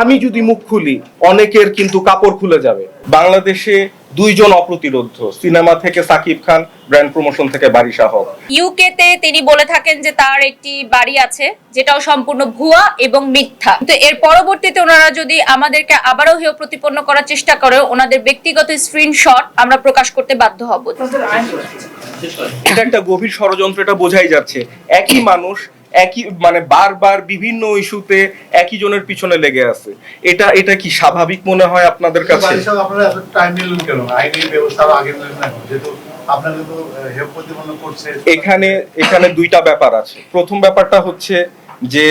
আমি যদি মুখ খুলি অনেকের কিন্তু কাপড় খুলে যাবে। বাংলাদেশে দুইজন অপ্রতিরোধ্য সিনেমা থেকে সাকিব খান ব্র্যান্ড প্রমোশন থেকে বারিশা হক। ইউকেতে তিনি বলে থাকেন যে তার একটি বাড়ি আছে যেটাও সম্পূর্ণ ভুয়া এবং মিথ্যা। তো এর পরবর্তীতে ওনারা যদি আমাদেরকে আবারও হেয় প্রতিপন্ন করার চেষ্টা করে ওনাদের ব্যক্তিগত স্ক্রিনশট আমরা প্রকাশ করতে বাধ্য হব। এটা একটা গভীর ষড়যন্ত্র এটা বোঝাই যাচ্ছে। একই মানুষ একই মানে বারবার বিভিন্ন ইস্যুতে একই জনের পিছনে লেগে আছে। এটা এটা কি স্বাভাবিক মনে হয় আপনাদের কাছে? আপনারা এত টাইম নিলেন কেন আইনি ব্যবস্থা আগে নিলেন না যেহেতু এখানে এখানে দুইটা ব্যাপার আছে। প্রথম ব্যাপারটা হচ্ছে যে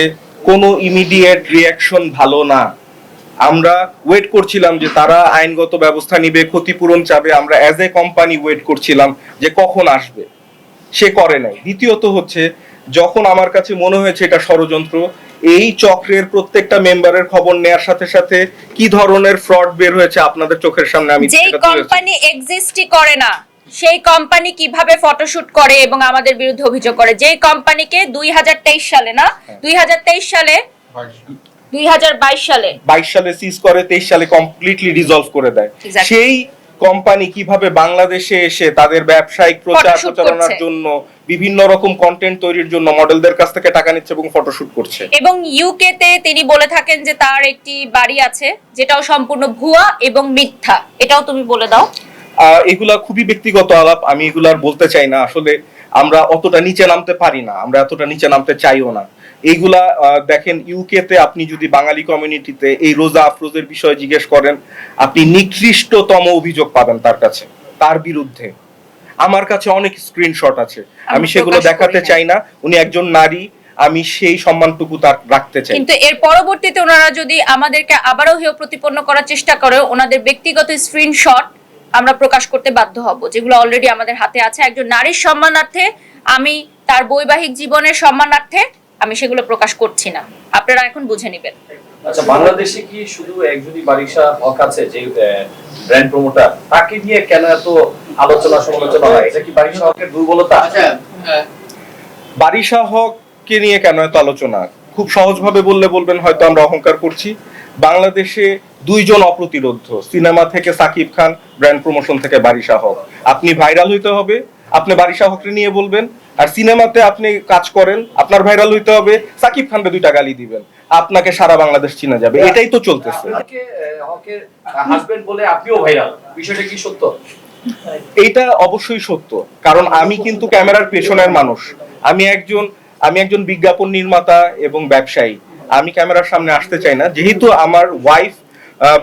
কোনো ইমিডিয়েট রিয়াকশন ভালো না। আমরা ওয়েট করছিলাম যে তারা আইনগত ব্যবস্থা নিবে ক্ষতিপূরণ চাবে। আমরা অ্যাজ এ কোম্পানি ওয়েট করছিলাম যে কখন আসবে। সে করে নাই। দ্বিতীয়ত হচ্ছে যখন আমার কাছে মনে হয়েছে এটা ষড়যন্ত্র এই চক্রের প্রত্যেকটা মেম্বারের খবর নেয়ার সাথে সাথে কি ধরনের ফ্রড বের হয়েছে আপনাদের চোখের সামনে আমি যেই কোম্পানি এক্সিস্টই করে না সেই কোম্পানি কীভাবে ফটোশুট করে এবং আমাদের বিরুদ্ধে অভিযোগ করে? যেই কোম্পানিকে দুই হাজার তেইশ সালে না দুই হাজার তেইশ সালে দুই হাজার বাইশ সালে। বাইশ সালে সিজ করে তেইশ সালে কমপ্লিটলি ডিজলভ করে দেয়। সেই কোম্পানি কীভাবে বাংলাদেশে এসে তাদের ব্যবসায়িক প্রচার প্রচারণার জন্য বিভিন্ন রকম কন্টেন্ট তৈরির জন্য মডেলদের কাছ থেকে টাকা নিচ্ছে এবং ফটোশুট করছে। এবং ইউকেতে তিনি বলে থাকেন যে তার একটি বাড়ি আছে যেটাও সম্পূর্ণ ভুয়া এবং মিথ্যা। এটাও তুমি বলে দাও। এগুলা খুবই ব্যক্তিগত আলাপ আমি এগুলার বলতে চাই না। আসলে আমরা অতটা নিচে নামতে পারি না আমরা এতটা নিচে নামতে চাইও না। এইগুলা দেখেন ইউকেতে আপনি যদি বাঙালি কমিউনিটিতে এই রোজা আফরোজের বিষয়ে জিজ্ঞেস করেন আপনি নিকৃষ্টতম অভিযোগ পাবেন তার কাছে তার বিরুদ্ধে। আমার কাছে অনেক স্ক্রিনশট আছে। আমি আমি সেগুলো দেখাতে চাই না। উনি একজন নারী আমি সেই সম্মানটুকু তার রাখতে চাই। কিন্তু এর পরবর্তীতে ওনারা যদি আমাদেরকে আবারও হেয় প্রতিপন্ন করার চেষ্টা করে ওনাদের ব্যক্তিগত স্ক্রিনশট আমরা প্রকাশ করতে বাধ্য হব যেগুলো অলরেডি আমাদের হাতে আছে। একজন নারীর সম্মানার্থে আমি তার বৈবাহিক জীবনের সম্মানার্থে আমি সেগুলো প্রকাশ করছি না। আপনারা এখন বুঝে নেবেন। আচ্ছা বাংলাদেশে কি শুধু একজনই বারিশা হক আছে যে ব্র্যান্ড প্রমোটার তাকে নিয়ে কেন এত আলোচনা সমালোচনা হয়? এটা কি বারিশা হকের দুর্বলতা? আচ্ছা বারিশা হককে নিয়ে কেন এত আলোচনা? খুব সহজভাবে বললে বলবেন হয়তো আমরা অহংকার করছি। বাংলাদেশে দুইজন অপ্রতিরোধ্য সিনেমা থেকে সাকিব খান ব্র্যান্ড প্রমোশন থেকে বারিশা হক। আপনি ভাইরাল হইতে হবে আপনি বারিশা হককে নিয়ে বলবেন। আর সিনেমাতে আপনি কাজ করেন আপনার ভাইরাল হইতে হবে সাকিব খানকে দুইটা গালি দিবেন। আপনাকে সারা বাংলাদেশ চিনে যাবে। এটাই তো চলতেছে। আপনাকে আহ, হকের হাজবেন্ড বলে আপনিও ভাইরাল বিষয়টা কি সত্য? এইটা অবশ্যই সত্য। কারণ আমি কিন্তু ক্যামেরার পেছনের মানুষ। আমি একজন আমি একজন বিজ্ঞাপন নির্মাতা এবং ব্যবসায়ী। আমি ক্যামেরার সামনে আসতে চাই না। যেহেতু আমার wife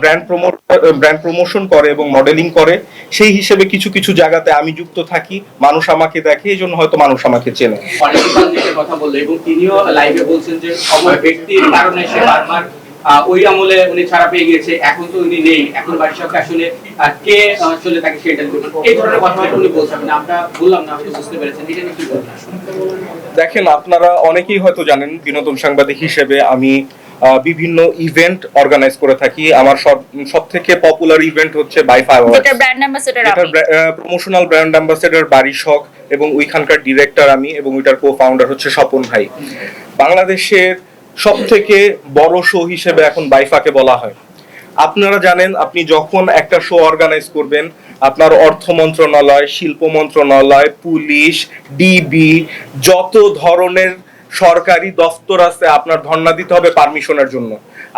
brand promote brand promotion করে এবং মডেলিং করে। সেই হিসেবে কিছু কিছু জায়গাতে আমি যুক্ত থাকি। মানুষ আমাকে দেখে এই জন্য হয়তো মানুষ আমাকে চেনে। কথা বলল এবং তিনিও লাইভে বলছেন যে সময় ব্যক্তির কারণে সে বারবার ওই আমলে উনি ছাড়া পেয়ে গেছে এখন তো উনি নেই। এখন বারিশাকে আসলে কে আসলে তাকে সেটেল এই ধরনের কথাবার্তা উনি বলছেন। মানে আমরা বললাম না আপনি বুঝতে পেরেছেন। এটা নিয়ে কি বলবেন? দেখেন আপনারা অনেকেই হয়তো জানেন বিনোদন সাংবাদিক হিসেবে আমি বিভিন্ন ইভেন্ট অর্গানাইজ করে থাকি। আমার সব সব থেকে পপুলার ইভেন্ট হচ্ছে বাইফা যেটা brand ambassador promotional brand ambassador Barish Haque এবং ওইখানকার ডিরেক্টর আমি এবং ওইটার কো ফাউন্ডার হচ্ছে স্বপন ভাই। বাংলাদেশের সব থেকে বড় শো হিসেবে এখন বাইফাকে বলা হয়। আপনারা জানেন আপনি যখন একটা শো অর্গানাইজ করবেন আপনার অর্থ মন্ত্রণালয় শিল্প মন্ত্রণালয় পুলিশ ডিবি যত ধরনের সরকারি দফতর আছে, আপনার ধর্ণা দিতে হবে পারমিশনের জন্য।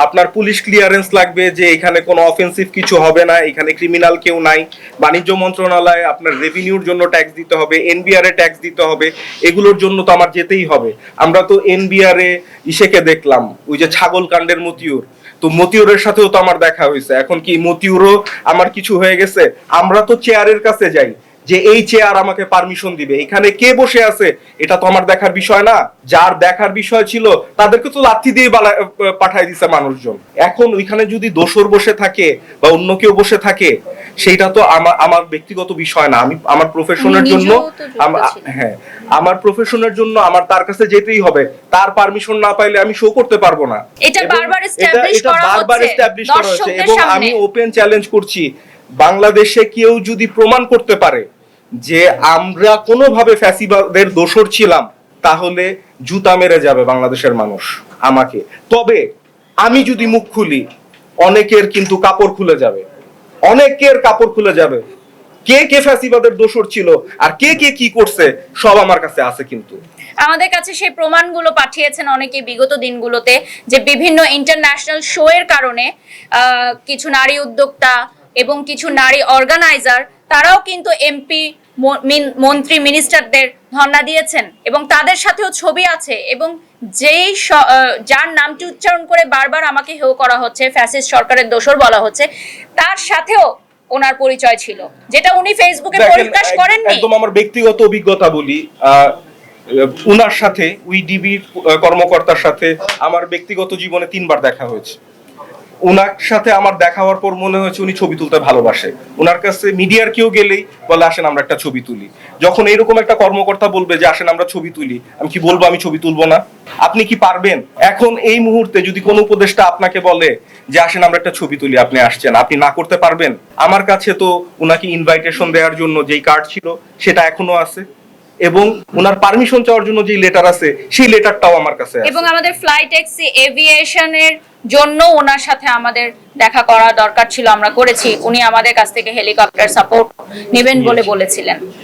আপনার পুলিশ ক্লিয়ারেন্স লাগবে যে এখানে কোনো অফেন্সিভ কিছু হবে না, এখানে ক্রিমিনাল কেউ নাই। বাণিজ্য মন্ত্রণালয় আপনার রেভিনিউর জন্য ট্যাক্স দিতে হবে এনবিআর এ ট্যাক্স দিতে হবে, এগুলোর জন্য তো আমার যেতেই হবে। আমরা তো এনবিআর এ ইসেকে দেখলাম, ওই যে ছাগল কাণ্ডের মতিউর। তো মতিউরের সাথেও তো আমার দেখা হয়েছে। এখন কি মতিউরও আমার কিছু হয়ে গেছে? আমরা তো চেয়ারের কাছে যাই। যে এই চেয়ার আমাকে পারমিশন দিবে। এখানে কে বসে আছে এটা তো আমার দেখার বিষয় না। যার দেখার বিষয় ছিল তাদেরকে তো লাথি দিয়ে পাঠাই দিছে মানুষজন। এখন ওইখানে যদি দোসর বসে থাকে বা অন্য কেউ বসে থাকে সেইটা তো আমার আমার ব্যক্তিগত বিষয় না। আমি আমার প্রফেশনের জন্য। হ্যাঁ আমার প্রফেশনের জন্য আমার তার কাছে যেতেই হবে। তার পারমিশন না পাইলে আমি শো করতে পারব না। এটা বারবার এটা করা হচ্ছে। এবং আমি ওপেন চ্যালেঞ্জ করছি। বাংলাদেশে কেউ যদি প্রমাণ করতে পারে যে আমরা কোনোভাবে ফ্যাসিবাদের দোষর ছিলাম, তাহলে জুতা মেরে যাবে বাংলাদেশের মানুষ আমাকে। তবে আমি যদি মুখ খুলি, অনেকের কিন্তু কাপড় খুলে যাবে। অনেকের কাপড় খুলে যাবে। কে কে ফ্যাসিবাদের দোষর ছিল আর কে কে কি করছে, সব আমার কাছে আছে কিন্তু। আমাদের কাছে সেই প্রমাণগুলো পাঠিয়েছেন অনেকে বিগত দিনগুলোতে যে বিভিন্ন ইন্টারন্যাশনাল শো এর কারণে কিছু নারী উদ্যোক্তা এবং কিছু নারী অর্গানাইজার তারাও কিন্তু এমপি মন্ত্রী মিনিস্টারদের ধর্ণা দিয়েছেন এবং তাদের সাথেও ছবি আছে এবং যেই যার নামটি উচ্চারণ করে বারবার আমাকে হেও করা হচ্ছে ফ্যাসিস্ট সরকারের দোষর বলা হচ্ছে তার সাথেও ওনার পরিচয় ছিল যেটা উনি ফেসবুকে এক- করেননি। একদম আমার ব্যক্তিগত অভিজ্ঞতা বলি উনার সাথে উই ডিবির কর্মকর্তার সাথে আমার ব্যক্তিগত জীবনে তিনবার দেখা হয়েছে। উনার সাথে আমার দেখা হওয়ার পর মনে হয়েছে উনি ছবি তুলতে ভালোবাসে। ওনার কাছে মিডিয়ার কেউ গেলেই বলে, আসেন, আমরা একটা ছবি তুলি। যখন এরকম একটা কর্মকর্তা বলবে যে, আসেন, আমরা ছবি তুলি। আমি কি বলব, আমি ছবি তুলবো না? আপনি কি পারবেন? এখন এই মুহূর্তে যদি কোনো উপদেষ্টা আপনাকে বলে যে, আসেন, আমরা একটা ছবি তুলি, আপনি আসছেন। আপনি না করতে পারবেন? আমার কাছে তো উনাকে ইনভাইটেশন দেওয়ার জন্য যেই কার্ড ছিল, সেটা এখনও আছে। এবং ওনার পারমিশন চাওয়ার জন্য যে লেটার আছে সেই লেটারটাও আমার কাছে আছে। এবং আমাদের ফ্লাইট ট্যাক্সি এভিয়েশনের জন্য ওনার সাথে আমাদের দেখা করা দরকার ছিল আমরা করেছি। উনি আমাদের কাছ থেকে হেলিকপ্টার সাপোর্ট নেবেন বলে বলেছিলেন।